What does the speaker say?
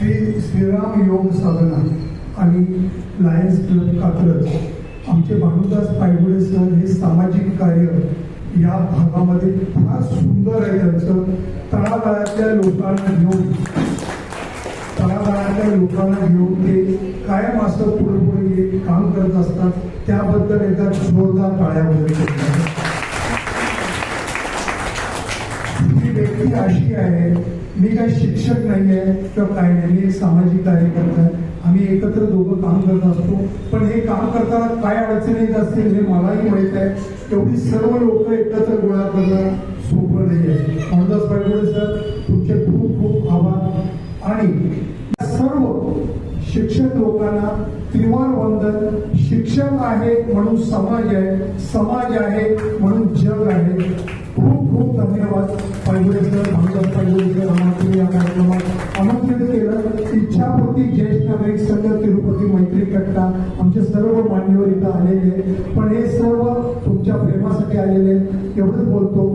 श्रीराम योग साधना आणि Lions club Katraj आमचे भानुदास पायगुडे सर हे सामाजिक कार्य या भागामध्ये फार सुंदर आहे त्यांचं तळागाळातल्या लोकांना घेऊन तळागाळातल्या लोकांना घेऊन ते कायम असं पुढे पुढे काम करत असतात. त्याबद्दल एका जोरदार टाळ्या वगैरे ही व्यक्ती अशी आहे मी काही शिक्षक नाही आहे किंवा काय नाही. मी एक सामाजिक कार्यकर्ता आहे. आम्ही एकत्र दोघं काम करत असतो. पण हे काम करताना काय अडचणी येत असतील हे मलाही माहीत आहे. एवढी सर्व लोक एकत्र गोळा करणं सोपं नाही आहे म्हणूनच पाहिजे सर तुमचे खूप खूप आभार. आणि सर्व शिक्षक लोकांना त्रिवार वंदन शिक्षक आहे म्हणून समाज आहे समाज आहे म्हणून जग आहे. धन्यवाद पाहिजे सर भाऊसाहेब पाहिजे सर आम्हाला या कार्यक्रमात आमंत्रित केलं. इच्छापूर्ती ज्येष्ठ नागरिक संघ तिरुपती मैत्री कट्टा आमचे सर्व मान्यवर इथं आलेले पण हे सर्व तुमच्या प्रेमासाठी आलेले एवढंच बोलतो.